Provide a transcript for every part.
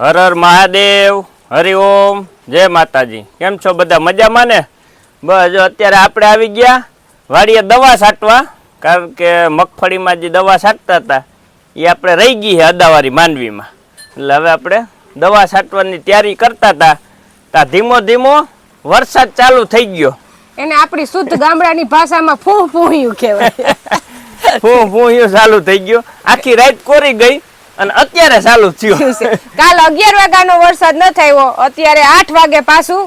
હર હર મહાદેવ હરિઓમ જય માતાજી. કેમ છો બધા? મજામાં ને? બસ જો અત્યારે આપણે આવી ગયા વાડીએ દવા છાંટવા કારણ કે મગફળીમાં જે દવા છાંટતા હતા એ આપણે રહી ગઈ છે અદાવારી માંડવીમાં. એટલે હવે આપણે દવા છાંટવાની તૈયારી કરતા હતા. ત્યાં ધીમો ધીમો વરસાદ ચાલુ થઈ ગયો. એને આપણી શુદ્ધ ગામડાની ભાષામાં ફૂ ફૂહ્યું કહેવાય. ફૂ ફૂહ્યું ચાલુ થઈ ગયું. આખી રાત કોરી ગઈ. અને અત્યારે ચાલુ થયું. કાલ અગિયાર વાગ્યાનો વરસાદ ન થયો અત્યારે આઠ વાગે પાછું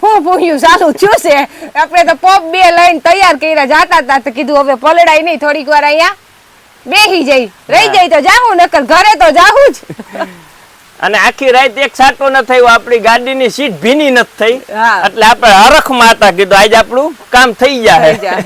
ફૂ ફૂયું ચાલુ થયું છે. આપણે તો પોપ બે લઈને તૈયાર કર્યા. જાતા હતા તો કીધું હવે પલડાય નહીં થોડીક વાર અહીંયા બેહી જઈ. રહી જઈ તો જાવું નકર ઘરે તો જાવું જ. અને આખી રાત એક સાટો ન થયો. આપણી ગાડીની સીટ ભીની નથી થઈ. એટલે આપણે હરખ માતા કીધું આજે આપણું કામ થઈ જાય.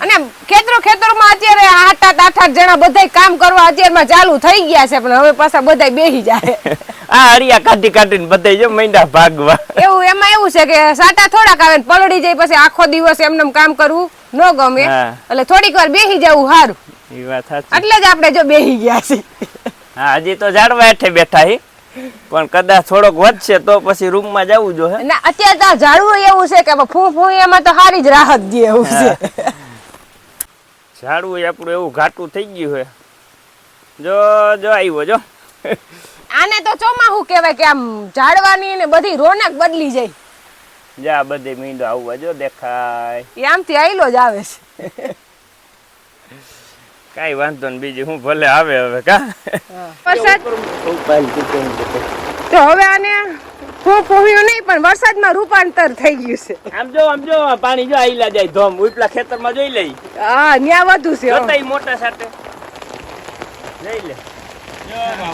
અને ખેતરો ખેતરોમાં અત્યારે આઠ આઠ આઠ આઠ જણા બધા કામ કરવા અત્યારમાં ચાલુ થઈ ગયા છે પણ હવે પાછા બધા બેહી જાય. આ હરિયા કાઢી કાઢીને બધા જો મૈંડા ભાગવા. એવું એમાં એવું છે કે સાટા થોડાક આવે પલળી જાય પછી આખો દિવસ એમને કામ કરવું ન ગમે. એટલે થોડીક વાર બેહી જવું સારું એ વાત સાચી. એટલે જ આપણે જો બેહી ગયા છીએ. હા હજી તો ઝાડવા હેઠે બેઠા હી. પણ કદાચ થોડોક વધશે તો પછી રૂમમાં જવું જોઈએ ના અત્યારે તો ઝાડવું એવું છે કે ફૂ ફૂ એમાં તો સારી જ રાહત દે એવું છે ઝાડવું આપણું એવું ઘાટું થઈ ગયું હે જો જો આવ્યો જો. આને તો ચોમાહું કહેવાય કે આમ ઝાડવાની ને બધી રોનક બદલી જાય. જા બધે મીંડો આવવા જો દેખાય. એ આમથી આઈલો જ આવે છે. કાઈ વાંધો ને બીજું હું ભલે આવે હવે કા? તો હવે આને ફૂવ્યું નહીં પણ વરસાદમાં રૂપાંતર થઈ ગયું છે. આમ જો આમ જો પાણી જો આઈલા જાય ધોમ ઉપલા ખેતરમાં જોઈ લઈ. હા ન્યા વધુ છે હો. મોટા સાથે. લઈ લે.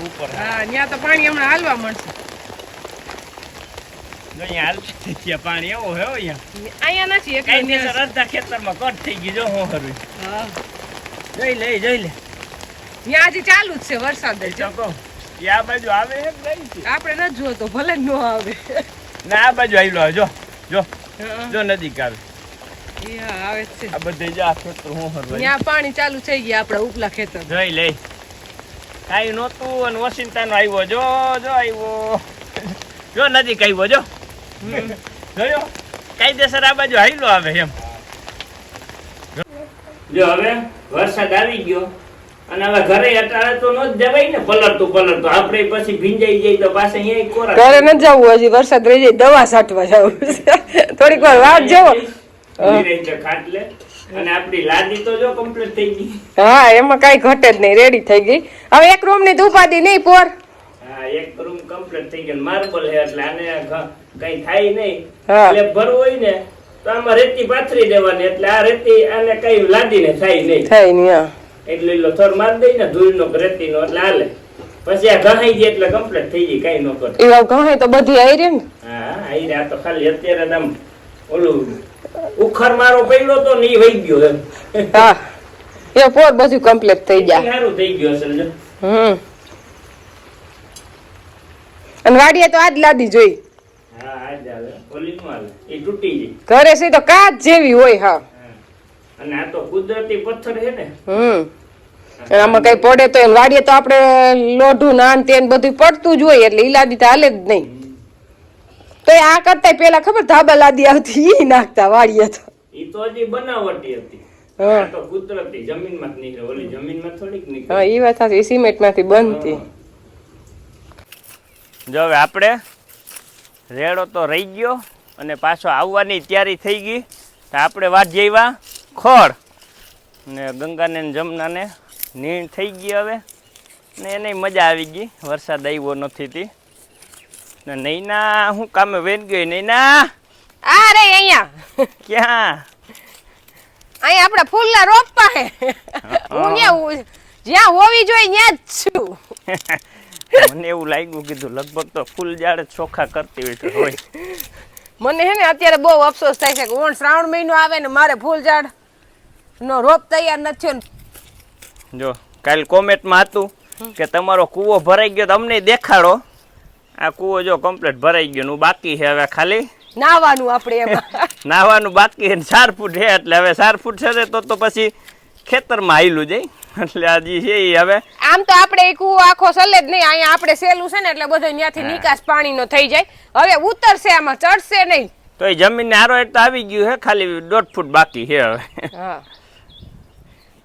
ઉપર. હા ન્યા તો પાણી હમણાં હાલવા મળશે. પાણી. એવો હે અહીંયા. અહીંયા નથી કઈ અડધા ખેતરમાં કટ થઈ ગઈ જો હું હરું હા. જોઈ લે જોઈ લે. ત્યાં આજે ચાલુ જ છે વરસાદ જ. કહું. આ બાજુ આવે એમ નહીં છે. આપણે ન જોતો ભલે ન આવે. ના આ બાજુ આવેલો જો જો જો નજીક આવે. આવે છે. આ બધે જો ખેતર હું હરવાય ન્યા પાણી ચાલુ થઈ ગયા આપણા ઉપલા ખેતર. જોઈ લે. કાંઈ નહોતું અને વોશિંગ્ટન આવ્યો જો જો આવ્યો જો નજીક આવ્યો જો. જોયો? કાયદેસર આ બાજુ હાઈલો આવે એમ. જો હવે વરસાદ આવી ગયો. અને હવે ઘરે અટાળે તો ન જ જવાય ને પલરતું પલરતું આપણે પછી ભીંજાઈ જાય તો પાછા અહીંયા કોરા ઘરે ન જવું હજી વરસાદ રહી જાય દવા છાંટવા જવું થોડીક વાર વાત જવો. ખાટલે. અને આપણી લાદી તો જો કમ્પ્લીટ થઈ ગઈ. હા એમાં કઈ ઘટે જ નહીં રેડી થઈ ગઈ. હવે એક રૂમની ઉપાધિ નહીં પોર. હા એક રૂમ કમ્પ્લીટ થઈ ગયો. માર્બલ હે એટલે આને કઈ થાય નહીં. એટલે ભરવું હોય ને તો આમાં રેતી પાથરી દેવાની. એટલે આ રેતી આને કઈ લાદીને થાય નહીં. થાય નહીં હા. એટલે લોથર માર દઈ ને ધૂળનો રેતીનો એટલે હાલે. પછી આ ઘહાઈ જાય એટલે કમ્પ્લીટ થઈ જાય કઈ ન કરે. એવા ગમે તો બધી રહી ને હા આઈ રહ્યા તો ખાલી અત્યારે આમ ઓલું ઉખર મારો પડ્યો તો ને ઈ વહી ગયો એમ. હા. એ પોર બધું કમ્પ્લીટ થઈ જાય. સારું થઈ ગયું અસલ જો હમ. અને વાડીએ તો આજ લાદી જોઈ. હા આજ આવે. ઓલી નું આવે એ તૂટી જાય. ઘરે સી તો કાચ જેવી હોય હા. અને આ તો કુદરતી પથ્થર છે ને. હમ. એમાં આમાં કઈ પડે તો વાડીએ તો આપણે લોઢું નાન તેન બધું પડતું જ હોય એટલે ઈલાદી લાદી તો હાલે જ નહીં. તો એ આ કરતા પેલા ખબર ધાબા લાદી આવતી ઈ નાખતા વાડીએ તો. ઈ તો હજી બનાવટી હતી. હા. તો કુદરતી જમીનમાં જ નીકળે ઓલી જમીનમાં થોડીક નીકળે. હા ઈ વાત સાચી સિમેન્ટમાંથી બનતી. જો હવે આપણે રેડો તો રહી ગયો અને પાછો આવવાની તૈયારી થઈ ગઈ. તો આપણે વાત જેવા. ખોળ ને ગંગાને ને જમનાને નીણ થઈ ગઈ હવે. ને એને મજા આવી ગઈ. વરસાદ આવ્યો નથી તી. ને નૈના હું કામે વેન ગઈ નૈના? આ રે અહીંયા. ક્યાં? અહીંયા આપણા ફૂલના રોપા હે. હું ન્યા જ્યાં હોવી જોઈએ ત્યાં જ છું. મને એવું લાગ્યું કીધું લગભગ તો ફૂલ ઝાડ જ ચોખ્ખા કરતી હોય તો હોય. મને હે ને અત્યારે બહુ અફસોસ થાય છે કે ઓણ શ્રાવણ મહિનો આવે ને મારે ફૂલ ઝાડ નો રોપ તૈયાર નથી થયો ને. જો કાલ કોમેન્ટમાં હતું કે તમારો કૂવો ભરાઈ ગયો તો અમને દેખાડો. આ કૂવો જો કમ્પ્લીટ ભરાઈ ગયો નું બાકી છે હવે ખાલી. નાવાનું આપણે એમાં. નાવાનું બાકી છે ચાર ફૂટ છે એટલે હવે ચાર ફૂટ છે તો તો પછી ખેતરમાં આવેલું જાય. એટલે આ જી છે એ હવે આમ તો આપણે એ કૂવો આખો સલે જ નહીં અહીંયા આપણે સેલું છે ને એટલે બધો ત્યાંથી નિકાસ પાણીનો થઈ જાય. હવે ઉતરશે આમાં ચડશે નહીં. તો એ જમીનને હારો એટલે આવી ગયું છે ખાલી દોઢ ફૂટ બાકી છે હવે. હા.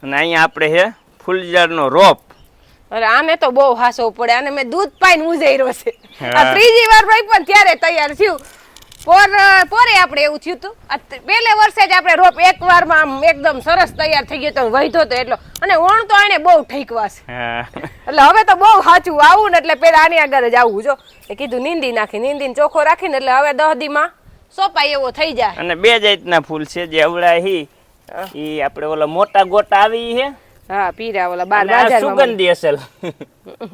અને અહીંયા આપણે છે ફૂલઝાડનો રોપ. અરે આને તો બહુ હાસો પડે. આને મેં દૂધ પાઈને ઉજેર્યો છે. આ ત્રીજી વાર ભાઈ પણ ત્યારે તૈયાર થયું. પોર પોરે આપણે એવું થયું હતું. પહેલે વર્ષે જ આપણે રોપ એક વારમાં એકદમ સરસ તૈયાર થઈ ગયો તો વહીધો તો એટલો. અને ઓણ તો એને બહુ ઠીકવા છે. એટલે હવે તો બહુ સાચું આવું ને એટલે પેલા આની આગળ જ આવું જો. એ કીધું નીંદી નાખી નીંદીને ચોખ્ખો રાખીને એટલે હવે દહદીમાં સોપાઈ સોપાય એવો થઈ જાય. અને બે જાતના ફૂલ છે જે અવળા હી ઈ આપણે ઓલા મોટા ગોટા આવી હે. હા પીરા ઓલા બાર અને સુગંધી અસલ.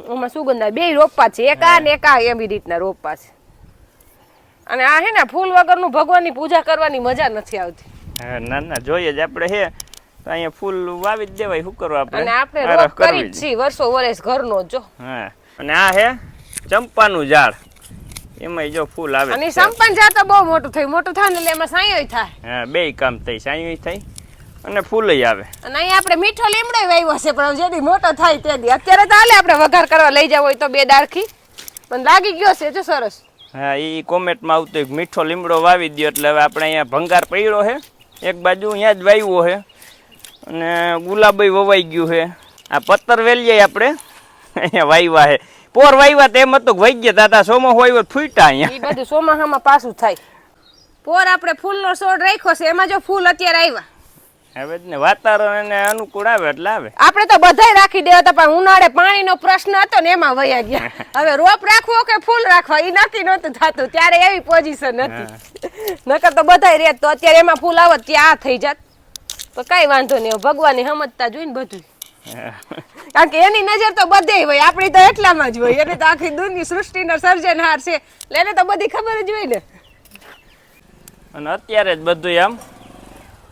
ઓમાં સુગંધ બે રોપા છે. એક આ ને એક આ એવી રીતના રોપા છે. અને આ હે ને ફૂલ વગરનું ભગવાનની પૂજા કરવાની મજા નથી આવતી. હા, ના ના જોઈએ જ આપણે હે. અહીંયા ફૂલ વાવી જ દેવાય શું કરવા અને આપણે આપણે રોપ કરી. છીએ વર્ષો વર્ષ ઘરનો જ જો. હા. અને આ હે ચંપાનું ઝાડ. એમાં જો ફૂલ આવે અને ચંપાન છે. જા તો બહુ મોટું થયું. મોટું થાય ને એટલે એમાં સાંયો થાય. હા બે કામ થઈ સાયું થાય. અને ફૂલય આવે. અને અહીંયા આપણે મીઠો લીમડો વાવ્યો છે પણ જેથી મોટો થાય તે દી. અત્યારે તો હાલે આપણે વઘાર કરવા લઈ જાવ હોય તો બે દાળખી પણ લાગી ગયો છે જો સરસ. હા એ કોમેન્ટમાં આવતું મીઠો લીમડો વાવી દ્યો. એટલે હવે આપણે અહીંયા ભંગાર પડ્યો છે. એક બાજુ અહીંયા જ વાવ્યો છે. અને ગુલાબય વવાઈ ગયું છે. આ પત્તર વેલીએ આપણે. અહીંયા વાવ્યા છે. પોર વાવ્યા તેમ હતું કે વહી ગયા દાદા સોમો હોય ફૂટા અહીંયા. એ બધું સોમાહામાં પાછું થાય. પોર આપણે ફૂલનો છોડ રાખ્યો છે એમાં જો ફૂલ અત્યારે આવ્યા. હવે ને વાતાવરણ એને અનુકૂળ આવે એટલે આવે. આપણે તો બધાય રાખી દેવા હતા પણ ઉનાળે પાણીનો પ્રશ્ન હતો ને એમાં વયા ગયા. હવે રોપ રાખવો કે ફૂલ રાખવા એ નક્કી નહોતું થતું. ત્યારે એવી પોઝિશન હતી. નકર તો બધાય રહેત તો અત્યારે એમાં ફૂલ આવત ત્યાં આ થઈ જાત. તો કઈ વાંધો નહીં ભગવાન સમજતા જોઈને બધું કારણ કે એની નજર તો બધે હોય આપણી તો એટલામાં જ હોય. એને તો આખી દુનિયા સૃષ્ટિનો સર્જનહાર છે. એટલે એને તો બધી ખબર જ હોય ને. અને અત્યારે જ બધું આમ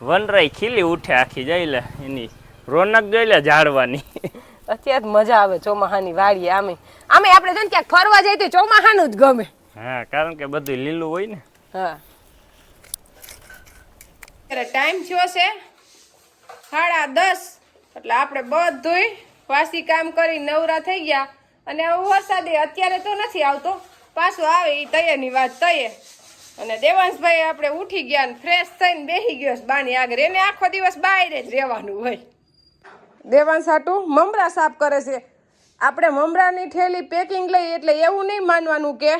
વનરાઈ ખીલી ઉઠે આખી જઈ લે એની રોનક જોઈ લે ઝાડવાની. અત્યારે મજા આવે ચોમાહાની વાડી આમે. આમે આપણે જો ને ક્યાંક ફરવા જઈએ તો ચોમાહાનું જ ગમે. હા કારણ કે બધું લીલું હોય ને. હા. ટાઈમ થયો છે સાડા દસ એટલે આપણે બધુંય વાસી કામ કરી નવરા થઈ ગયા. અને વરસાદ વરસાદે અત્યારે તો નથી આવતો. પાછો આવે એ તૈયારની વાત તૈયે અને દેવાંશભાઈ આપણે ઉઠી ગયા ને ફ્રેશ થઈને બેસી ગયો બાની આગળ. એને આખો દિવસ બહાર જ રહેવાનું હોય. દેવાંશ હાટું મમરા સાફ કરે છે. આપણે મમરાની થેલી પેકિંગ લઈ એટલે એવું નહીં માનવાનું કે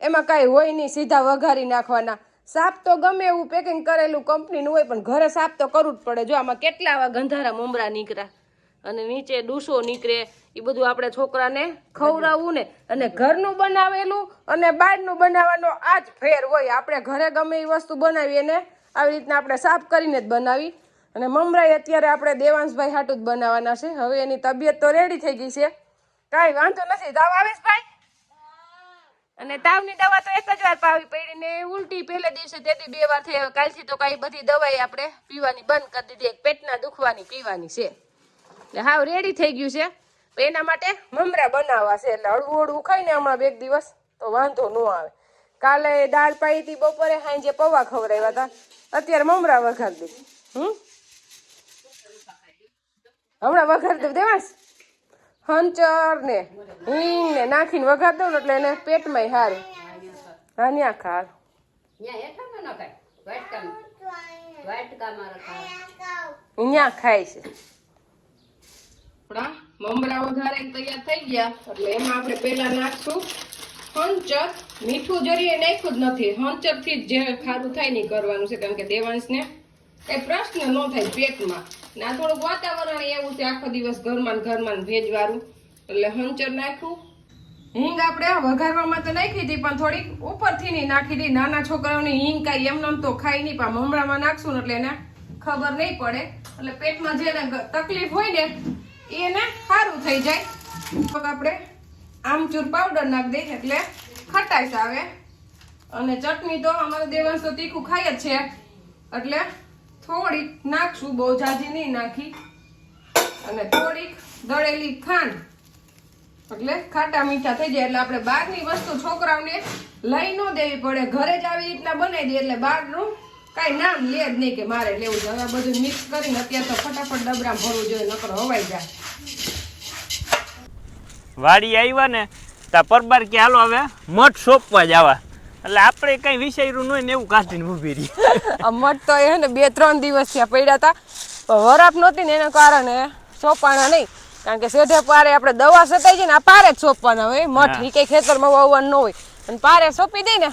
એમાં કાંઈ હોય નહીં, સીધા વઘારી નાખવાના. સાફ તો ગમે એવું પેકિંગ કરેલું કંપનીનું હોય, પણ ઘરે સાફ તો કરવું જ પડે. જો આમાં કેટલા આવા ગંધારા મમરા નીકળ્યા. અને નીચે ડૂસો નીકળે, એ બધું આપણે છોકરાને ખવડાવવું ને અને ઘરનું બનાવેલું અને બહારનું બનાવવાનો આ જ ફેર હોય. આપણે ઘરે ગમે એ વસ્તુ બનાવી એને આવી રીતના આપણે સાફ કરીને જ બનાવી. અને મમરાઈ અત્યારે આપણે દેવાંશભાઈ હાટું જ બનાવવાના છે. હવે એની તબિયત તો રેડી થઈ ગઈ છે. કાંઈ વાંધો નથી. તાવ આવેશ ભાઈ? અને તાવની દવા તો એક જ વાર પાવી પડી ને ઉલટી પહેલે દિવસે તેથી બે વાર થઈ કાલથી તો કાંઈ બધી દવાઈ આપણે પીવાની બંધ કરી દીધી. એક પેટના દુખવાની પીવાની છે. એટલે હાવ રેડી થઈ ગયું છે. એના માટે મમરા બનાવવા છે એટલે હળવું હળવું ખાઈને હમણાં બે દિવસ તો વાંધો ન આવે. કાલે દાળ પાઈ હતી બપોરે સાંજે પૌવા ખવડાવ્યા હતા. અત્યારે મમરા વઘાર દે. હમ? હમણાં વઘાર દઉં દેવાસ હંચર ને હિંગ ને નાખીને વઘાર દઉં ને એટલે એને પેટમાં હારે. હા ન્યા ખાર ન્યા ખાય છે. આપણા મમરા વઘારે તૈયાર થઈ ગયા. એટલે એમાં આપણે પેલા નાખશું હંચર મીઠું જરીએ નાખ્યું જ નથી. હંચરથી જ જે ખારું થાય નહીં કરવાનું છે. કારણ કે દેવાંશને એ પ્રશ્ન ન થાય પેટમાં. ને થોડુંક વાતાવરણ એવું છે. આખો દિવસ ઘરમાં ઘરમાં ભેજવાળું. એટલે હંચર નાખ્યું. હિંગ આપણે વઘારવામાં તો નાખી હતી પણ થોડીક ઉપરથી નહીં નાખી હતી નાના છોકરાઓની હિંગ કાંઈ એમને એમ તો ખાઈ નહીં, પણ મમરામાં નાખશું એટલે એને ખબર નહીં પડે. એટલે પેટમાં જેને તકલીફ હોય ને એને સારું થઈ જાય. આપણે આમચૂર પાવડર નાખી દઈએ એટલે ખટાશ આવે. અને ચટણી તો અમારે દેવાંશ તો તીખું ખાય જ છે. એટલે થોડીક નાખશું, બહુ જાજી નહીં નાખી. અને થોડીક દળેલી ખાંડ. એટલે ખાટા મીઠા થઈ જાય. એટલે આપણે બહારની વસ્તુ છોકરાઓને લઈ ન દેવી પડે. ઘરે જ આવી રીતના બનાવી દઈએ એટલે બહારનું કાંઈ નામ લે જ નહીં કે મારે લેવું છે. હવે બધું મિક્સ કરીને અત્યારે તો ફટાફટ ડબરા ભરવું જોઈએ નકર હવાઈ જાય. વાડી આવ્યા ને તા પરબાર કે હાલો હવે મઠ સોંપવા જવા. એટલે આપણે કઈ વિચાર્યું નહીં ને એવું કાઢીને ઊભી રહી. આ મઠ તો એ ને બે ત્રણ દિવસ થયા પડ્યા હતા વરાપ નહોતી ને એના કારણે સોંપાણા નહીં. કારણ કે સેઢે પારે આપણે દવા સતાઈ જઈએ ને આ પારે જ સોંપવાના હોય. મઠ એ કઈ ખેતરમાં વાવવાનું ન હોય. અને પારે સોંપી દઈ ને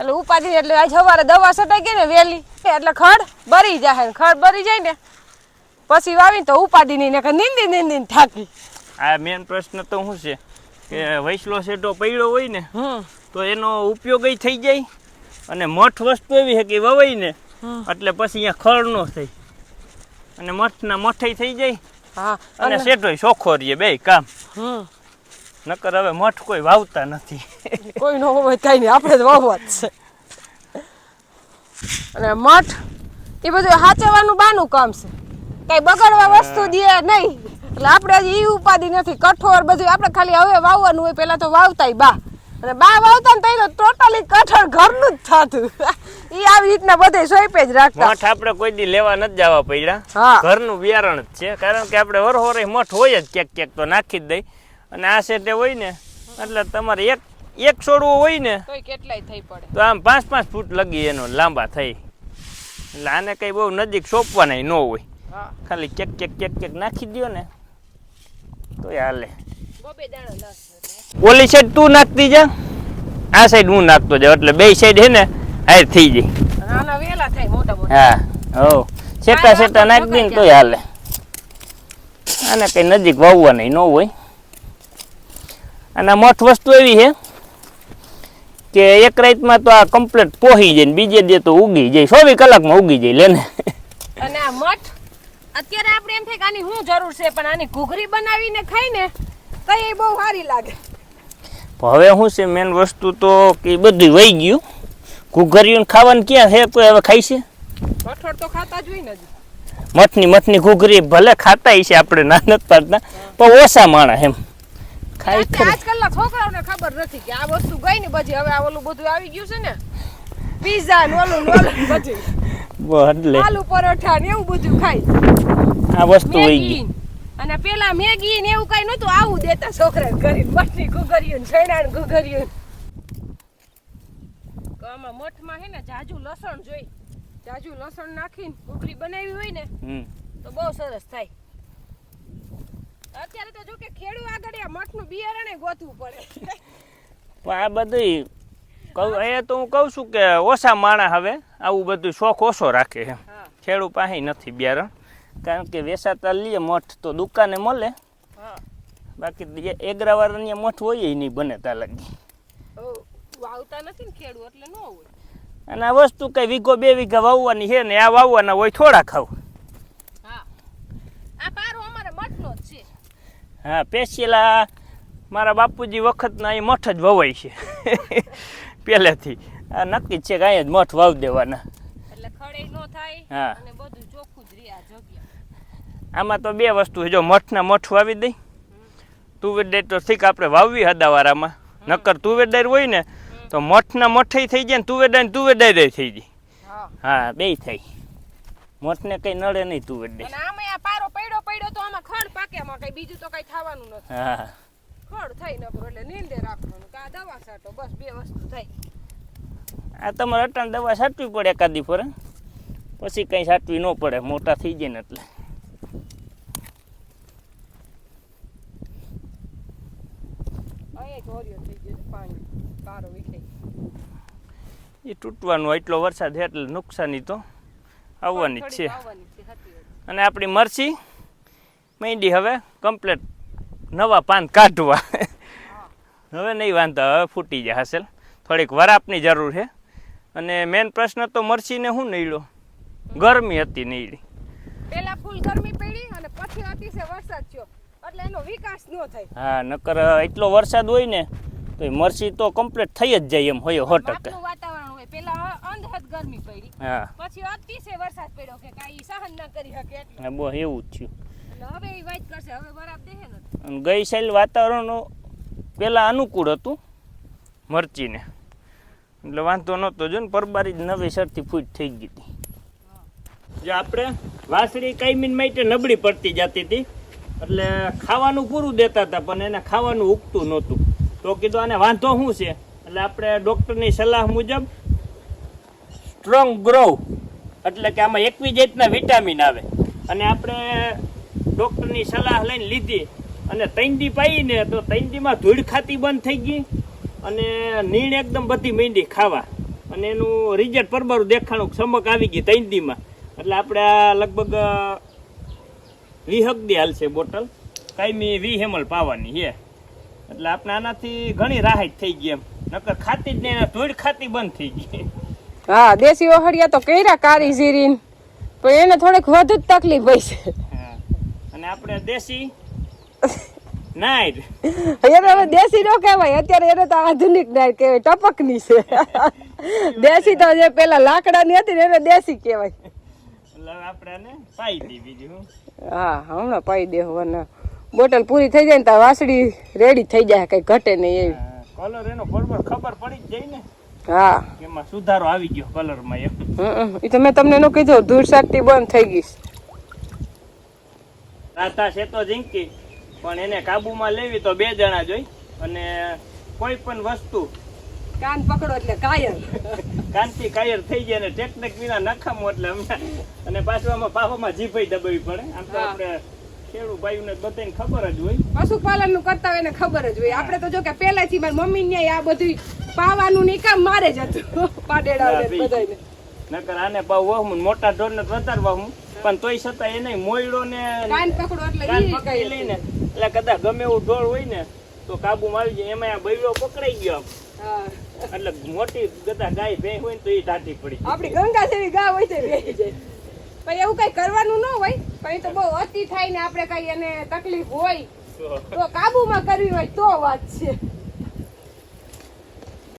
એટલે ઉપાધી એટલે આજ સવારે દવા ગઈ ને વહેલી એટલે ખડ બરી જાય ને ખડ બરી જાય ને. પછી વાવીને તો ઉપાધી નહીં ને નીંદી નીંદી થાકી. આ મેન પ્રશ્ન તો શું છે? કે વૈસલો શેઢો પડ્યો હોય ને તો એનો ઉપયોગ થઈ જાય. અને મઠ વસ્તુ એવી છે કે વવાય ને એટલે પછી અહીંયા ખળ નો થાય. અને મઠના મઠઈ થઈ જાય. હા અને શેઠોય ચોખ્ખો રહીએ બે કામ. હમ. નકર હવે મઠ કોઈ વાવતા નથી. કોઈ ન હોય કઈ નહીં આપણે તો વાવવા જ છે. અને મઠ એ બધું સાચવવાનું બાનું કામ છે. કઈ બગડવા વસ્તુ દે નહીં. એટલે આપણે એ ઉપાધિ નથી કઠોર બધું આપણે ખાલી હવે વાવવાનું હોય પેલા તો વાવતાય બા. અને બા વાવતા ને તો ટોટલી કઠોળ ઘરનું જ થતું. ઈ આવી રીતના બધે સોંપે જ રાખતા. મઠ આપણે કોઈ દી લેવા નથી જવા પડ્યા. હા. ઘરનું બિયારણ જ છે કારણ કે આપણે વરહોરે મઠ હોય જ ક્યાંક ક્યાંક તો નાખી જ દઈ. અને આ સેટે હોય ને એટલે તમારે એક એક છોડવો હોય ને કેટલાય થઈ પડે. તો આમ પાંચ પાંચ ફૂટ લગી એનો લાંબા થઈ. એટલે આને કઈ બહુ નજીક સોંપવાના ન હોય. ખાલી કેક કેક કેક કેક નાખી દ્યો ને. તો હાલે. ઓલી સાઈડ તું નાખતી જા. આ સાઈડ હું નાખતો જાઉં એટલે બે સાઈડ હે ને હાર થઈ જાય. હા હો. સેટા સેટા નાખી ને તોય હાલે. આને કઈ નજીક વાવવા નહીં ન હોય. અને મઠ વસ્તુ એવી છે કે એક રાતમાં તો આ કમ્પ્લીટ પોહી જાય ને બીજે દે તો ઉગી જાય ચોવીસ કલાકમાં ઉગી જાય લેને અને આ મઠ અત્યારે આપણે એમ થાય કે આની શું જરૂર છે પણ આની ઘૂઘરી બનાવીને ખાઈને તો એ બહુ સારી લાગે. હવે શું છે મેન વસ્તુ તો કે બધું વહી ગયું. ઘૂઘરીયું ખાવાનું ક્યાં છે કોઈ હવે ખાઈ છે? કઠોળ તો ખાતા જ હોય ને. મઠની મઠની ઘૂઘરી ભલે ખાતા છે આપણે ના નથી પાડતા. પણ ઓછા માણસ એમ. ખરી. આજકાલના છોકરાઓને ખબર નથી કે આ વસ્તુ ગઈ ને પછી હવે આ ઓલું બધું આવી ગયું છે ને પીઝા ને ઓલું ને ઓલું ને બધું. આલુ પરોઠા ને એવું બધું ખાય આ વસ્તુ હોય ગઈ. અને પેલા મેગી ને એવું કઈ નતું આવું દેતા છોકરા કરીને મઠની ઘૂઘરીયું ને ઘુઘરીયું મઠ આમાં મઠમાં હે ને જાજુ લસણ જોઈ. જાજુ લસણ નાખીને ઘૂઘરી બનાવી હોય ને તો બહુ સરસ થાય. અત્યારે તો જો કે ખેડુ આગળ મઠનું બિયારણે ગોતવું પડે. પણ આ બધી કહું એ તો હું કહું છું કે ઓછા માણા હવે આવું બધું શોખ ઓછો રાખે છે હા. ખેડૂત પાસે નથી બિયારણ. કારણ કે વેસાતા લઈએ મઠ તો દુકાને મળે. હા. બાકી એગરાવાળાની મઠ હોય નહીં બને તા લગી. વાવતા નથી ને ખેડૂ એટલે ન હોય. અને આ વસ્તુ કઈ વીઘો બે વીઘા વાવવાની છે ને આ વાવવાના હોય થોડા ખાવ. હા. આ પારો હા પેશીલા મારા બાપુજી વખતના અહીં મઠ જ વવાય છે. પહેલેથી. આ નક્કી જ છે કે અહીંયા જ મઠ વાવ દેવાના. હા. આમાં તો બે વસ્તુ છે. જો મઠના મઠ વાવી દઈ તુવેર ડેર તો ઠીક આપણે વાવવી હદાવારામાં. નક્કર તુવેર ડેર હોય ને તો મઠના મઠઈ થઈ જાય ને તુવેર ડાય તુવેર ડાય થઈ જાય. હા. હા બે થાય મઠને કઈ નડે નહીં તું વડે. અને આમે આ પારો પડ્યો પડ્યો તો આમાં ખડ પાકે માં કઈ બીજું તો કઈ થવાનું નથી. હા. ખડ થઈ નકરો એટલે નીંદે રાખવાનું. કે દવા સાટો બસ બે વસ્તુ થઈ. આ તમારે અટાણ દવા સાટવી પડે એકાદી પર પછી કંઈ સાટવી ન પડે મોટા થઈ જાય ને એટલે. પારો એ તૂટવાનો એટલો વરસાદ એટલે નુકસાની તો. આવવાની જ છે. અને આપણી મરચી માંડી હવે કમ્પ્લેટ નવા પાન કાઢવા. હવે નહીં વાંધો હવે ફૂટી જાય હશે થોડીક વરાપની જરૂર છે. અને મેન પ્રશ્ન તો મરચીને શું નીળ્યો ગરમી હતી નીડી પેલા ફૂલ ગરમી પડી અને પછી અતિશય વરસાદ થયો. એટલે એનો વિકાસ ન થાય. હા નકર એટલો વરસાદ હોય ને તો મરચી તો કમ્પ્લીટ થઈ જ જાય એમ હોય સો ટકા. પેલા અંધહદ ગરમી પડી. હા. પછી અતિશય વરસાદ પડ્યો કે કાંઈ સહન ના કરી શકે એટલે. હા એવું જ થયું. હવે એ વાત કરશે. હવે બરાબર દેહે નથી ગઈ સાલ વાતાવરણ પહેલાં અનુકૂળ હતું મરચીને. એટલે વાંધો નહોતો જો ને પરબારી જ નવી ફૂટ થઈ ગઈ હતી. જે આપણે વાસળી કાયમીન માટે નબળી પડતી જતી હતી. એટલે ખાવાનું પૂરું દેતા હતા પણ એને ખાવાનું ઉગતું નહોતું. તો કીધું આને વાંધો શું છે? એટલે આપણે ડૉક્ટરની સલાહ મુજબ સ્ટ્રોંગ ગ્રો એટલે કે આમાં એકવી જાતના વિટામિન આવે. અને આપણે ડૉક્ટરની સલાહ લઈને લીધી. અને તૈંદી પાઈને તો તૈંડીમાં ધૂળ ખાતી બંધ થઈ ગઈ. અને નીણ એકદમ બધી મીંડી ખાવા. અને એનું રિઝલ્ટ પરબારું દેખાણું ચમક આવી ગઈ તૈંડીમાં. એટલે આપણે આ લગભગ વી હકદી હાલશે બોટલ. કાયમી વી હેમલ પાવાની છે. એટલે આપણે આનાથી ઘણી રાહત થઈ ગઈ એમ. નકર ખાતી જ નહીં એના ધૂળ ખાતી બંધ થઈ ગઈ. હા દેશી ઓહડિયા તો કર્યા કારી ઝીરીન પણ એને થોડીક વધુ જ તકલીફ હોય છે. અને આપણે દેશી નાઈટ એને હવે દેશી નો કહેવાય અત્યારે એને તો આધુનિક નાળ કહેવાય ટપકની છે. દેશી તો જે પેલા લાકડાની હતી ને એને દેશી કહેવાય. આપણે પાઈ દી બીજું હા. હમણાં પાઈ દેવું અને બોટલ પૂરી થઈ જાય ને તો વાસળી રેડી થઈ જાય કઈ ઘટે નહીં એવી. કલર એનો બરોબર ખબર પડી જ જાય ને. હા. એમાં સુધારો આવી ગયો કલરમાં એમ. એ તો મેં તમને એનું કીધું ધૂળ સાટતી બંધ થઈ ગઈ રાધા છે તો જીંકી પણ એને કાબુમાં લેવી તો બે જણા જોઈ. અને કોઈ પણ વસ્તુ કાન પકડો એટલે કાયર કાનથી કાયર થઈ જાય અને ટેકનિક વિના નખામો એટલે અમે અને પાછું આમાં પાવામાં જીભાઈ દબાવી પડે. આમ તો. આપણે ખેડૂત ભાઈઓને બધાને ખબર જ હોય. પશુપાલનનું કરતા હોય એને ખબર જ હોય. આપણે તો જો કે પહેલાથી મારી મમ્મી ને આ બધું પાવાનું ની કામ મારે જ હતું. પાડેડા હા, ને ભઈ. બધાયને. નકર આને પાવ વહમું મોટા ઢોર ને વધારે વહમું પણ તોય છતાં એને મોયડો ને કાન પકડો એટલે કાન પકડી લઈને. એટલે કદાચ ગમે એવું ઢોળ હોય ને તો કાબુમાં આવી જાય. એમાં આ બૈડો પકડાઈ ગયો એટલે મોટી ગદા ગાય બે હોય ને તો એ ઢાટી પડી આપડી ગંગા જેવી ગા હોય તે બે જાય. પણ એવું કઈ કરવાનું ન હોય. પણ એ તો બહુ અતિ થાય ને આપણે કઈ એને તકલીફ હોય તો કાબુમાં કરવી હોય તો વાત છે.